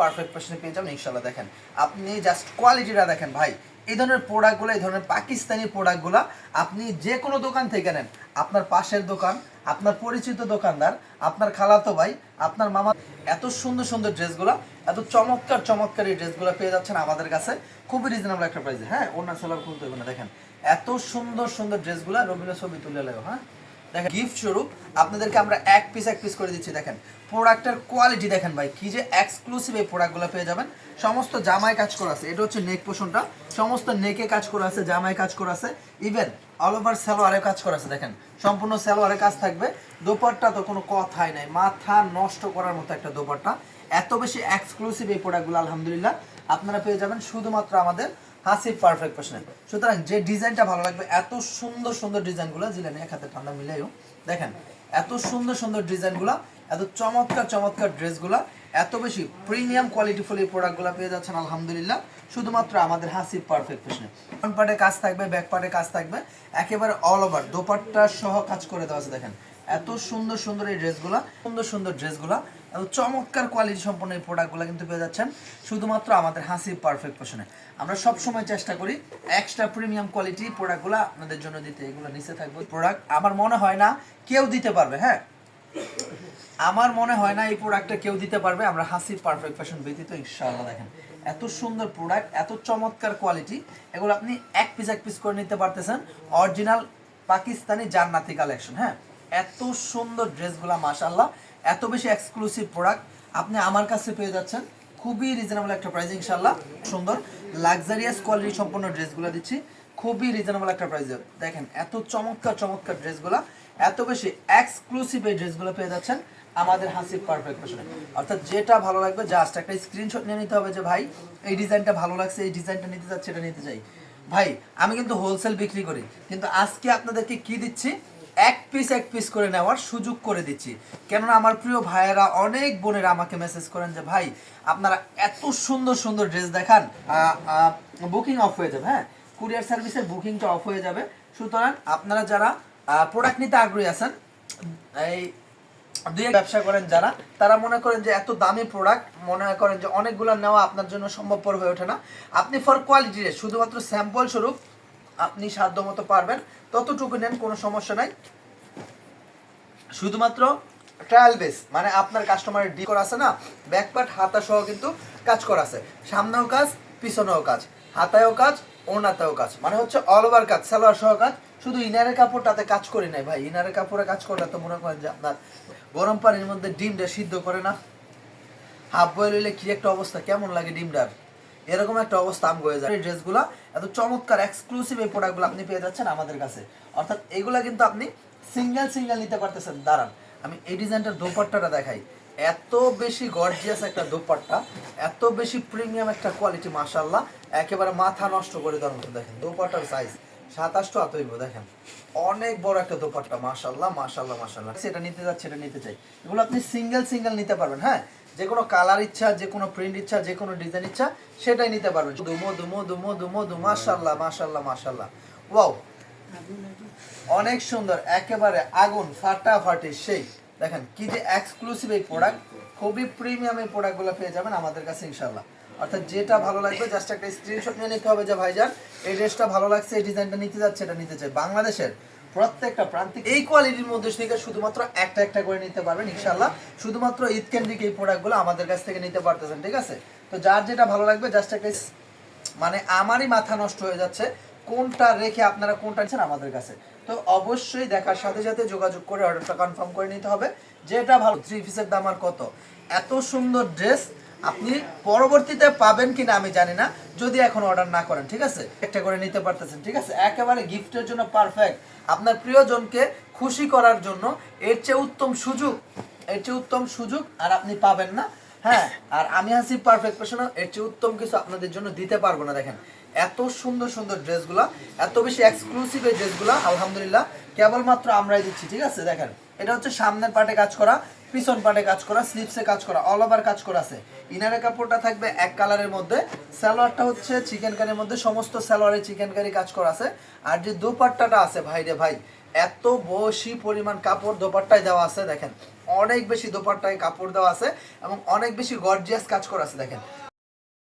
Perfect percent পেয়ে যাবেন ইনশাল্লাহ দেখেন। আপনি জাস্ট কোয়ালিটিটা দেখেন ভাই। এই ধরনের প্রোডাক্টগুলো এই ধরনের পাকিস্তানি প্রোডাক্টগুলো আপনি যে কোনো দোকান থেকে নেন। আপনার পাশের দোকান, আপনার পরিচিত দোকানদার, আপনার খালাতো ভাই, আপনার মামা, এত সুন্দর সুন্দর ড্রেসগুলো এত চমৎকার চমৎকার এই ড্রেসগুলো পেয়ে যাচ্ছেন আমাদের কাছে। খুবই রিজনেবল একটা প্রাইসে হ্যাঁ অন্য সেলার খুলতে হবে না, দেখেন। এত সুন্দর সুন্দর ড্রেসগুলো রবীন্দ্র ছবি তুলে লাগো হ্যাঁ? দেখেন গিফট স্বরূপ আপনাদেরকে আমরা এক পিস এক পিস করে দিচ্ছি, দেখেন। প্রোডাক্টের কোয়ালিটি দেখেন ভাই, কি যে এক্সক্লুসিভ এই প্রোডাক্টগুলো পেয়ে যাবেন। সমস্ত জামায় কাজ করা আছে, এটা হচ্ছে নেক পোষণটা সমস্ত নেকে কাজ করা আছে, জামায় কাজ করা আছে। ইভেন অল ওভার সালোয়ারে কাজ করা আছে, দেখেন। সম্পূর্ণ সালোয়ারে কাজ থাকবে। দোপাট্টা তো কোনো কথাই নাই, মাথা নষ্ট করার মতো একটা দোপাট্টা। এত বেশি এক্সক্লুসিভ এই প্রোডাক্টগুলো আলহামদুলিল্লাহ, আপনারা পেয়ে যাবেন। শুধুমাত্র আমাদের হাসিফ পারফেক্ট পার্সনে সুতরাং যে ডিজাইনটা ভালো লাগবে, এত সুন্দর সুন্দর ডিজাইনগুলো জিলেন এক হাতে ঠান্ডা মিলাইও। দেখেন, এত সুন্দর সুন্দর ডিজাইনগুলো এত চমৎকার চমৎকার ড্রেসগুলো এত বেশি প্রিমিয়াম কোয়ালিটিফুল এই প্রোডাক্টগুলো পেয়ে যাচ্ছেন, আলহামদুলিল্লাহ। শুধুমাত্র আমাদের হাসিফ পারফেক্ট পার্সনে ফ্রন্ট পার্টে কাজ থাকবে ব্যাক পার্টে কাজ থাকবে, একেবারে অল ওভার দোপাট্টা সহ কাজ করে দেওয়া আছে, দেখেন। এত সুন্দর সুন্দর এই ড্রেসগুলো সুন্দর সুন্দর ড্রেসগুলো এত চমৎকার কোয়ালিটি সম্পন্ন এই প্রোডাক্টগুলো কিন্তু পেয়ে যাচ্ছেন। শুধুমাত্র আমাদের হাসি পারফেক্ট পোষণে আমরা সব সময় চেষ্টা করি এক্সট্রা প্রিমিয়াম কোয়ালিটি প্রোডাক্টগুলো আপনাদের জন্য দিতে। এগুলো নিচে থাকবে প্রোডাক্ট আমার মনে হয় না কেউ দিতে পারবে হ্যাঁ? আমার মনে হয় না এই প্রোডাক্টটা কেউ দিতে পারবে। আমরা হাসি পারফেক্ট ফ্যাশন ব্যতীত ইনশাআল্লাহ দেখেন। এত সুন্দর প্রোডাক্ট এত চমৎকার কোয়ালিটি এগুলো আপনি এক পিস এক পিস করে নিতে পারতেছেন। অরিজিনাল পাকিস্তানি জান্নাতি কালেকশন হ্যাঁ? এত সুন্দর ড্রেসগুলো মাশাআল্লাহ। এত বেশি এক্সক্লুসিভ প্রোডাক্ট আপনি আমার কাছে পেয়ে যাচ্ছেন। খুবই রিজনেবল একটা প্রাইস ইনশাআল্লাহ। সুন্দর লাক্সারিয়াস কোয়ালিটি সম্পন্ন ড্রেসগুলো দিচ্ছি। খুবই রিজনেবল একটা প্রাইসে দেখেন, এত চমৎকার চমৎকার ড্রেসগুলো। এত বেশি এক্সক্লুসিভ এই ড্রেসগুলো পেয়ে যাচ্ছেন আমাদের হাসিব পারফেক্ট ফ্যাশনে অর্থাৎ যেটা ভালো লাগবে জাস্ট একটা স্ক্রিনশট নিয়ে নিতে হবে যে, ভাই, এই ডিজাইনটা ভালো লাগছে, এই ডিজাইনটা নিতে চাচ্ছি এটা নিতে চাই। ভাই, আমি কিন্তু হোলসেল বিক্রি করি। কিন্তু আজকে আপনাদেরকে কি দিচ্ছি? এক পিস এক পিস করে নেওয়ার সুযোগ করে দিচ্ছি। কেননা আমার প্রিয় ভাইয়েরা অনেক বোনেরা আমাকে মেসেজ করেন যে, ভাই, আপনারা এত সুন্দর সুন্দর ড্রেস দেখান। বুকিং অফ হয়ে যাবে হ্যাঁ? কুরিয়ার সার্ভিসের বুকিংটা অফ হয়ে যাবে। সুতরাং আপনারা যারা প্রোডাক্ট নিতে আগ্রহী আছেন, এই দুই ব্যবসা করেন যারা, তারা মনে করেন যে, এত দামি প্রোডাক্ট মনে করেন যে, অনেকগুলো নেওয়া আপনার জন্য সম্ভবপর হয়ে ওঠে না। আপনি ফর কোয়ালিটি শুধুমাত্র স্যাম্পল স্বরূপ আপনি সাধ্য মতো পারবেন। ততটুকু নেন, কোনো সমস্যা নাই। শুধুমাত্র ট্রায়াল বেস মানে আপনার কাস্টমারের ডি করা আছে না ব্যাকপার্ট হাতা সহ কিন্তু কাজ করা আছে। সামনেও কাজ, পিছনেও কাজ। হাতায়ও কাজ ওনাতেও কাজ। মানে হচ্ছে অল ওভার কাজ, সালোয়ার সহ কাজ। শুধু ইনারের কাপড়টাতে কাজ করি নাই ভাই। ইনারের কাপড়ে কাজ করলে তো মনে করেন যে আপনার গরম পানির মধ্যে ডিমটা সিদ্ধ করে না। হাফ বয়েল হইলে কি একটা অবস্থা? কেমন লাগে ডিমটার? এরকম একটা অবস্থা আম হয়ে যায়। ড্রেসগুলো এত চমৎকার এক্সক্লুসিভ এই প্রোডাক্টগুলো আপনি পেয়ে যাচ্ছেন আমাদের কাছে। অর্থাৎ এগুলা কিন্তু আপনি সিঙ্গেল সিঙ্গেল নিতে পারতেছেন। দাঁড়ান, আমি এই ডিজাইনটার দোপাট্টাটা দেখাই। এত বেশি গর্জিয়াস একটা দোপাট্টা, এত বেশি প্রিমিয়াম একটা কোয়ালিটি মাশাল্লাহ একেবারে মাথা নষ্ট করে দেওয়ার মতো দেখেন। দোপাট্টার সাইজ সাতাশটো আতইব দেখেন। অনেক বড় একটা দোপাট্টা মাশাল্লাহ মাশাল্লাহ মাশাল্লাহ সেটা নিতে যাচ্ছে, এটা নিতে চাই। এগুলো আপনি সিঙ্গেল সিঙ্গেল নিতে পারবেন হ্যাঁ? যে কোনো কালার ইচ্ছা যে কোনো প্রিন্ট ইচ্ছা যে কোনো ডিজাইন ইচ্ছা, সেটাই নিতে পারবেন দুমো দুমো দুমো দুমো দু মাশাল্লাহ মাশাল্লাহ মাশাল্লাহ ওয়াও অনেক সুন্দর, একেবারে আগুন ফাটাফাটি সেই দেখেন, কি যে এক্সক্লুসিভ এই প্রোডাক্ট খুবই প্রিমিয়াম এই প্রোডাক্টগুলো পেয়ে যাবেন আমাদের কাছে ইনশাল্লাহ অর্থাৎ যেটা ভালো লাগবে জাস্ট একটা স্ক্রিনশট নিয়ে নিতে হবে যে, ভাইজান, এই ড্রেসটা ভালো লাগছে, এই ডিজাইনটা নিতে যাচ্ছে, এটা নিতে চাই। বাংলাদেশের প্রত্যেকটা প্রান্তিক এই কোয়ালিটির মধ্যে থেকে শুধুমাত্র একটা একটা করে নিতে পারবেন ইনশাল্লাহ শুধুমাত্র ঈদ কেন্দ্রিক এই প্রোডাক্টগুলো আমাদের কাছ থেকে নিতে পারতেছেন, ঠিক আছে? তো যার যেটা ভালো লাগবে জাস্ট একটা মানে আমারই মাথা নষ্ট হয়ে যাচ্ছে, কোনটা রেখে আপনারা কোনটা নিচ্ছেন আমাদের কাছে। তো অবশ্যই দেখার সাথে সাথে যোগাযোগ করে অর্ডারটা কনফার্ম করে নিতে হবে, যেটা ভালো থ্রি পিসের দাম আর কত? এত সুন্দর ড্রেস আপনি পরবর্তীতে পাবেন কিনা আমি জানি না যদি এখন অর্ডার না করেন, ঠিক আছে? একটা করে নিতে পারতেছেন, ঠিক আছে? একেবারে গিফটের জন্য পারফেক্ট আপনার প্রিয়জনকে খুশি করার জন্য এর চেয়ে উত্তম সুযোগ, এর চেয়ে উত্তম সুযোগ আর আপনি পাবেন না। হ্যাঁ আর আমি হাসি পারফেক্ট পেশনা এর চেয়ে উত্তম কিছু আপনাদের জন্য দিতে পারব না, দেখেন। এত সুন্দর সুন্দর ড্রেসগুলা, এত বেশি এক্সক্লুসিভ এই ড্রেসগুলা, আলহামদুলিল্লাহ, কেবলমাত্র আমরাই দিচ্ছি, ঠিক আছে? দেখেন, এটা হচ্ছে সামনের পার্টে কাজ করা পিছন পাটে কাজ করা স্লিপসে কাজ করা অল ওভার কাজ করা আছে। ইনারের কাপড়টা থাকবে এক কালারের মধ্যে। সালোয়ারটা হচ্ছে চিকেন কারির মধ্যে, সমস্ত সালোয়ারে চিকেন কারি কাজ করা আছে। আর যে দোপাট্টাটা আছে, ভাই রে ভাই, এত বেশি পরিমাণ কাপড় দোপাট্টায় দেওয়া আছে, দেখেন। অনেক বেশি দোপাট্টায় কাপড় দেওয়া আছে এবং অনেক বেশি গর্জিয়াস কাজ করা আছে, দেখেন।